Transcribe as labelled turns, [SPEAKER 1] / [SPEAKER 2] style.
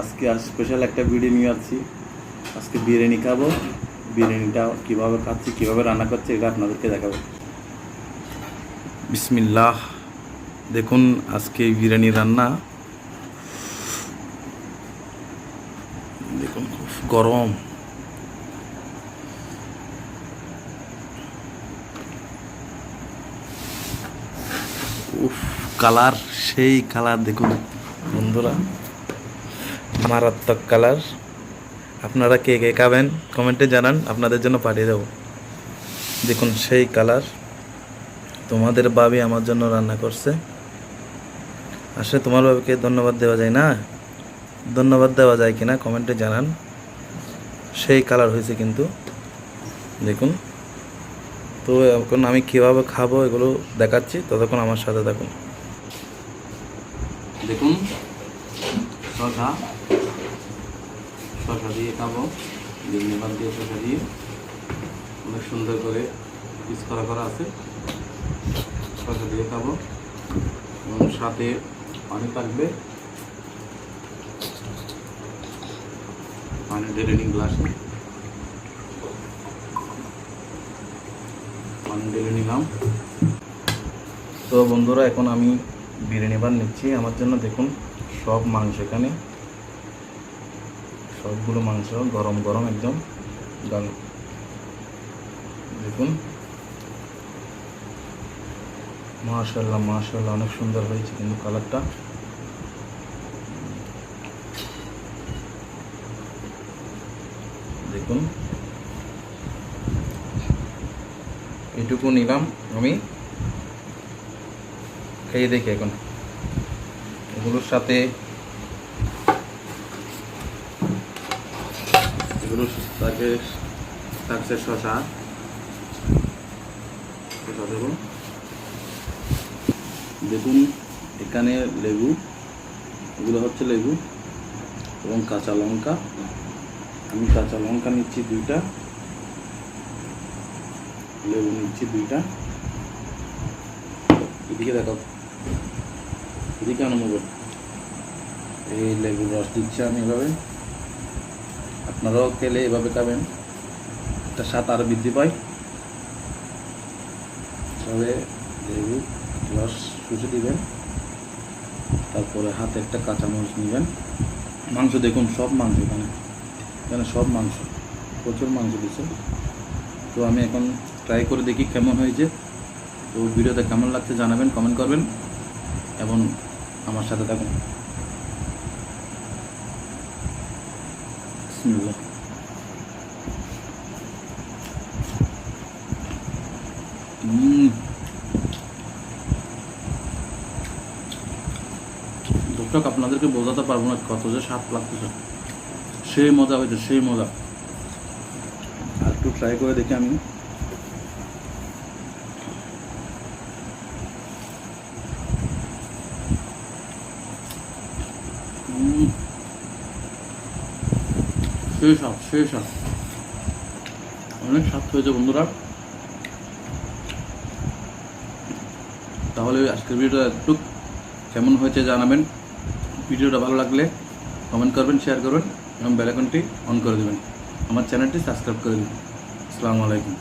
[SPEAKER 1] আজকে স্পেশাল একটা ভিডিও নিয়ে আসছি। আজকে বিরিয়ানি খাব। বিরিয়ানিটা কীভাবে খাচ্ছি, কীভাবে রান্না করছি এটা আপনাদেরকে দেখাবো। বিসমিল্লাহ। দেখুন আজকে বিরিয়ানি রান্না। দেখুন খুব গরম। উফ, কালার সেই কালার দেখুন বন্ধুরা। মারাত্মক কালার আপনারা কে কে খাবেন কমেন্টে জানান, আপনাদের জন্য পাঠিয়ে দেবো। দেখুন, সেই কালার তোমাদের বাবি আমার জন্য রান্না করছে। আসলে তোমার বাবিকে ধন্যবাদ দেওয়া যায় না? ধন্যবাদ দেওয়া যায় কিনা কমেন্টে জানান। সেই কালার হয়েছে কিন্তু। দেখুন, তো এখন আমি কীভাবে খাব এগুলো দেখাচ্ছি, ততক্ষণ আমার সাথে থাকুন। দেখুন শশা। শশা দিয়ে খাব। ধন্যবাদ দিয়ে শশা দিয়ে। অনেক সুন্দর করে পিস করা করা আছে। শশা দিয়ে খাব। এবং সাথে পানি থাকবে। পানি ঢেলে গ্লাসে। পানি ঢেলে নিলাম। তো বন্ধুরা, এখন আমি বিরিয়ানি বান নিচ্ছি। আমার জন্য দেখুন সব মাংস এখানে। সবগুলো মাংস গরম গরম একদম। গান দেখুন। মাশাল্লাহ মাশাল্লাহ অনেক সুন্দর হয়েছে কিন্তু কালারটা। দেখুন। এটুকু নিলাম আমি। খেয়ে দেখি এখন। এগুলোর সাথে এগুলোর সাথে থাকছে শশা। দেখুন, এখানে লেবু, এগুলো হচ্ছে লেবু এবং কাঁচা লঙ্কা। আমি কাঁচা লঙ্কা নিচ্ছি দুইটা, লেবু নিচ্ছি দুইটা। এদিকে দেখাও। এদিকে মোবাইল। এই লেবুর রস দিচ্ছি আমি এভাবে। আপনারাও খেলে এভাবে খাবেন। এটা স্বাদ আরও বৃদ্ধি পায়। তবে লেবু রস শুষে দিবেন। তারপরে হাতে একটা কাঁচামরিচ নেবেন। মাংস দেখুন, সব মাংস এখানে। এখানে সব মাংস, প্রচুর মাংস দিচ্ছে। তো আমি এখন ট্রাই করে দেখি কেমন হয়েছে। তো ভিডিওতে কেমন লাগছে জানাবেন কমেন্ট করবেন। এবং আমার সাথে থাকুন। দর্শক, আপনাদেরকে বোঝাতে পারব না কত যে স্বাদ লাগতেছে। সেই মজা হয়েছে সেই মজা। আর একটু ট্রাই করে দেখি আমি। সেই স্বাদ সেই স্বাদ অনেক স্বাদ হয়েছে বন্ধুরা। তাহলে আজকের ভিডিওটা একটু কেমন হয়েছে জানাবেন। ভিডিওটা ভালো লাগলে কমেন্ট করবেন শেয়ার করবেন এবং বেলাকনটি অন করে দেবেন। আমার চ্যানেলটি সাবস্ক্রাইব করে দেবেন। আসসালামু আলাইকুম।